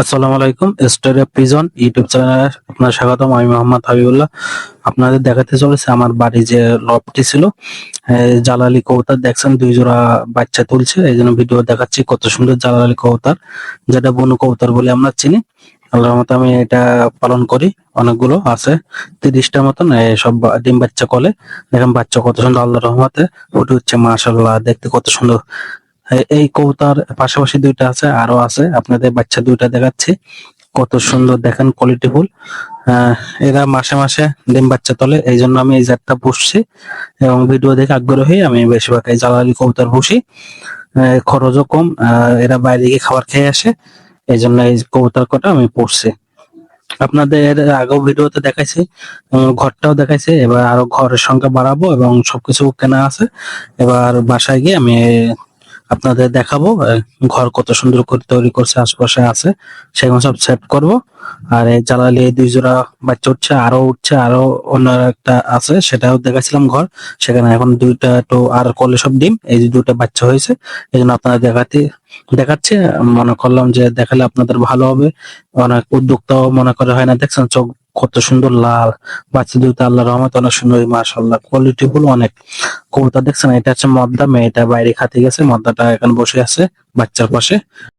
আসসালামু আলাইকুম story prison YouTube চ্যানেলে আপনার স্বাগতম। আমি মোহাম্মদ হাবিবুল্লাহ। আপনাদের দেখাতে চলেছে আমার বাড়ি যে লবটি ছিল। জালালি কৌতার দেখছেন, দুই জোড়া বাচ্চা তুলছে। এই জন্য ভিডিও দেখাচ্ছি কত সুন্দর জালালি কবুতর, যেটা বনু কৌতার বলে আমরা চিনি। আল্লাহর মতো আমি এটা পালন করি, অনেকগুলো আছে, তিরিশটা মতন সব ডিম বাচ্চা কলে। দেখেন বাচ্চা কত সুন্দর, আল্লাহর রহমতে ফুটে হচ্ছে মাশাল্লাহ দেখতে কত সুন্দর। এই কবুতর পাশাপাশি দুইটা আছে, আরও আছে। আপনাদের বাচ্চা দুইটা দেখাচ্ছি। কত সুন্দর, দেখেন কোয়ালিটি ফুল। এরা মাসে মাসে ডিম বাচ্চা তোলে এই জন্য আমি এই জাতটা পুষছি। এবং ভিডিও দেখে আগ্রহী, আমি বেশিরভাগ এই জ্বালালি কবুতর পুষি। খরচও কম এরা বাইরে গিয়ে খাবার খেয়ে আসে। এই জন্য এই কবুতর কটা আমি পুষছি। আপনাদের আগেও ভিডিওতে দেখাইছি ঘরটাও দেখাইছি। এবার আরও ঘরের সংখ্যা বাড়াবো এবং সবকিছু কেনা আছে। এবার বাসায় গিয়ে আমি আপনাদের দেখাবো ঘর কত সুন্দর করে তৈরি করছে, আশপাশে আছে, সেগুলো সব সেট করব। আর এই জ্বালালি এই দুই জোড়া বাচ্চা উঠছে, আরও উঠছে, আরও অন্য একটা আছে, সেটাও দেখাছিলাম ঘর। সেখানে এখন দুইটা তো আর করলে সব ডিম, এই যে দুইটা বাচ্চা হয়েছে এই জন্য আপনারা দেখাতে, দেখাচ্ছে। মনে করলাম যে দেখালে আপনাদের ভালো হবে। অনেক উদ্যোক্তাও মনে করে, হয় না, দেখছেন চোখ কত সুন্দর লাল, বাচ্চা দুইটা আল্লাহ রহমত অনেক সুন্দর মাশাল্লাহ কোয়ালিটি ফুল অনেক। কবুতর দেখছেন, এটা হচ্ছে মদ্দা মেয়েটা বাইরে খাতে গেছে, মদ্দাটা এখন বসে আছে বাচ্চার পাশে।